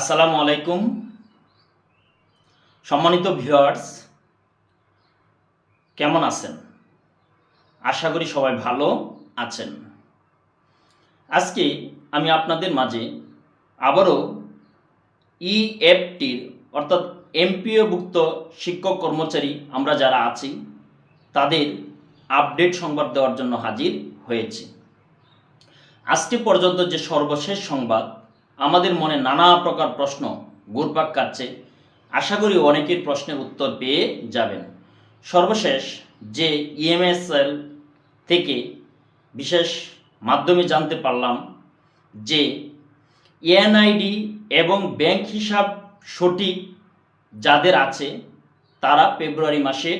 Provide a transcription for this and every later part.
আসসালামু আলাইকুম। সম্মানিত ভিউয়ার্স, কেমন আছেন? আশা করি সবাই ভালো আছেন। আজকে আমি আপনাদের মাঝে আবারও ইএফটির অর্থাৎ এমপিওভুক্ত শিক্ষক কর্মচারী আমরা যারা আছি, তাদের আপডেট সংবাদ দেওয়ার জন্য হাজির হয়েছি। আজকে পর্যন্ত যে সর্বশেষ সংবাদ আমাদের মনে নানা প্রকার প্রশ্ন ঘুরপাক কাটছে আশা করি অনেকের প্রশ্নের উত্তর পেয়ে যাবেন। সর্বশেষ, যে ইএমএসএল থেকে বিশেষ মাধ্যমে জানতে পারলাম যে এনআইডি এবং ব্যাংক হিসাব সঠিক যাদের আছে, তারা ফেব্রুয়ারি মাসের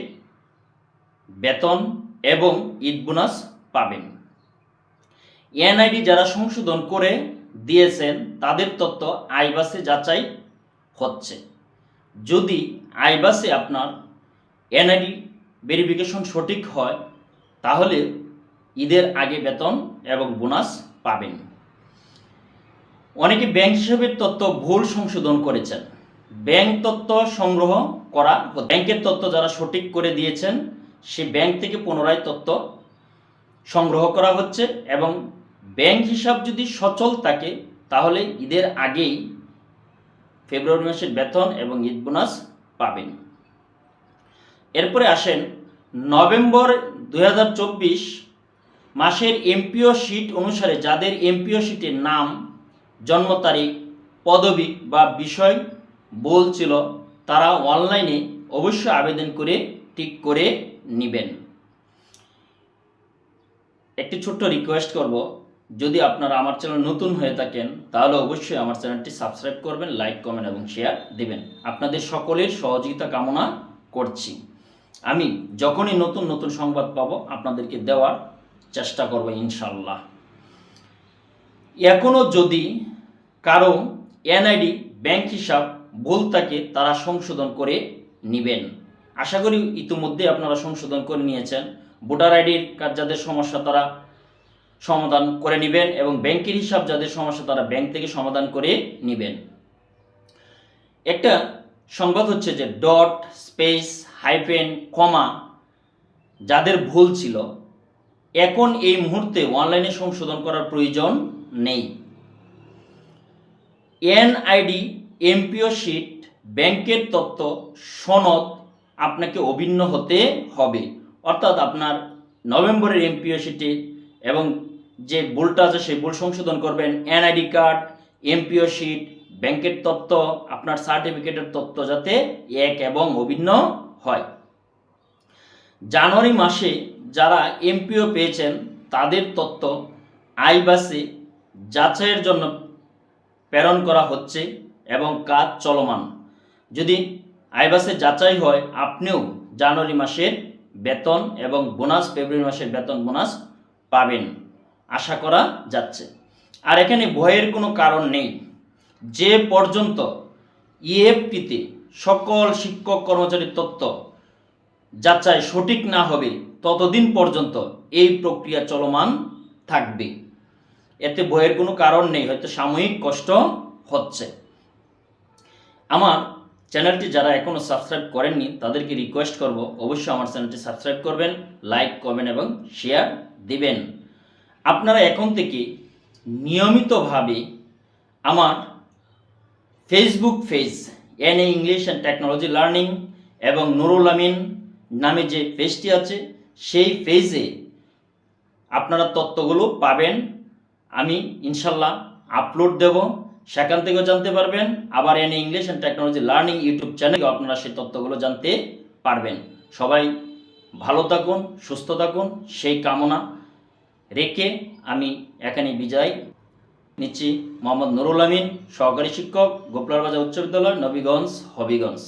বেতন এবং ঈদ বোনাস পাবেন। এনআইডি যারা সংশোধন করে দিয়েছেন, তাদের তথ্য আইবাসে যাচাই হচ্ছে। যদি আইবাসে আপনার এনআইডি ভেরিফিকেশন সঠিক হয়, তাহলে ঈদের আগে বেতন এবং বোনাস পাবেন। অনেকে ব্যাংক হিসাবের তথ্য ভুল সংশোধন করেছেন। ব্যাংক তথ্য সংগ্রহ করা। ব্যাংকের তথ্য যারা সঠিক করে দিয়েছেন, সে ব্যাংক থেকে পুনরায় তথ্য সংগ্রহ করা হচ্ছে এবং ব্যাংক হিসাব যদি সচল থাকে, তাহলে ঈদের আগেই ফেব্রুয়ারি মাসের বেতন এবং ঈদ বোনাস পাবেন। এরপরে আসেন, নভেম্বর দু হাজার চব্বিশ মাসের এমপিও শিট অনুসারে যাদের এমপিও শিটের নাম, জন্ম তারিখ, পদবি বা বিষয় বলছিল তারা অনলাইনে অবশ্যই আবেদন করে ঠিক করে নেবেন। একটি ছোট্ট রিকোয়েস্ট করব যদি আপনারা আমার চ্যানেল নতুন হয়ে থাকেন, তাহলে অবশ্যই আমার চ্যানেলটি সাবস্ক্রাইব করবেন লাইক কমেন্ট এবং শেয়ার দিবেন। আপনাদের সকলের সহযোগিতা কামনা করছি। আমি যখনই নতুন নতুন সংবাদ পাবো, আপনাদেরকে দেওয়ার চেষ্টা করব ইনশাল্লাহ এখনও যদি কারও এনআইডি, ব্যাংক হিসাব ভুল থাকে, তারা সংশোধন করে নেবেন। আশা করি ইতিমধ্যে আপনারা সংশোধন করে নিয়েছেন। ভোটার আইডির কার যাদের সমস্যা, তারা সমাধান করে নেবেন এবং ব্যাংকের হিসাব যাদের সমস্যা, তারা ব্যাংক থেকে সমাধান করে নেবেন। একটা সংবাদ হচ্ছে যে ডট, স্পেস, হাইফেন, কমা যাদের ভুল ছিল, এখন এই মুহূর্তে অনলাইনে সংশোধন করার প্রয়োজন নেই। এনআইডি, এমপিও শিট, ব্যাংকের তত্ত্ব সনদ আপনাকে অভিন্ন হতে হবে। অর্থাৎ আপনার নভেম্বরের এমপিও শিটে এবং যে ভুলটা আছে সেই ভুল সংশোধন করবেন। এনআইডি কার্ড, এমপিও শিট, ব্যাংকের তথ্য, আপনার সার্টিফিকেটের তথ্য যাতে এক এবং অভিন্ন হয়। জানুয়ারি মাসে যারা এমপিও পেয়েছেন, তাদের তথ্য আইবাসে যাচাইয়ের জন্য প্রেরণ করা হচ্ছে এবং কাজ চলমান। যদি আইবাসে যাচাই হয়, আপনিও জানুয়ারি মাসের বেতন এবং বোনাস, ফেব্রুয়ারি মাসের বেতন বোনাস পাবেন। আশা করা যাচ্ছে। আর এখানে ভয়ের কোনো কারণ নেই। যে পর্যন্ত ইএফটিতে সকল শিক্ষক কর্মচারীর তথ্য যাচাই সঠিক না হবে, ততদিন পর্যন্ত এই প্রক্রিয়া চলমান থাকবে। এতে ভয়ের কোনো কারণ নেই, হয়তো সাময়িক কষ্ট হচ্ছে। আমার চ্যানেলটি যারা এখনও সাবস্ক্রাইব করেননি, তাদেরকে রিকোয়েস্ট করব, অবশ্যই আমার চ্যানেলটি সাবস্ক্রাইব করবেন লাইক কমেন্ট এবং শেয়ার দিবেন। আপনারা এখন থেকে নিয়মিতভাবে আমার Facebook page N A English and technology learning এবং নুরুল আমিন নামে যে পেজটি আছে, সেই পেজে আপনারা তত্ত্বগুলো পাবেন। আমি ইনশাল্লাহ আপলোড দেব। সেখান থেকেও জানতে পারবেন। আবার এনে English and technology learning YouTube চ্যানেলেও আপনারা সেই তত্ত্বগুলো জানতে পারবেন। সবাই ভালো থাকুন, সুস্থ থাকুন। সেই কামনা রেখে আমি এখানে বিজয়। নিচ্ছি মোহাম্মদ নুরুল আমিন, সহকারী শিক্ষক গোপলার বাজার উচ্চ বিদ্যালয়, নবীগঞ্জ, হবিগঞ্জ।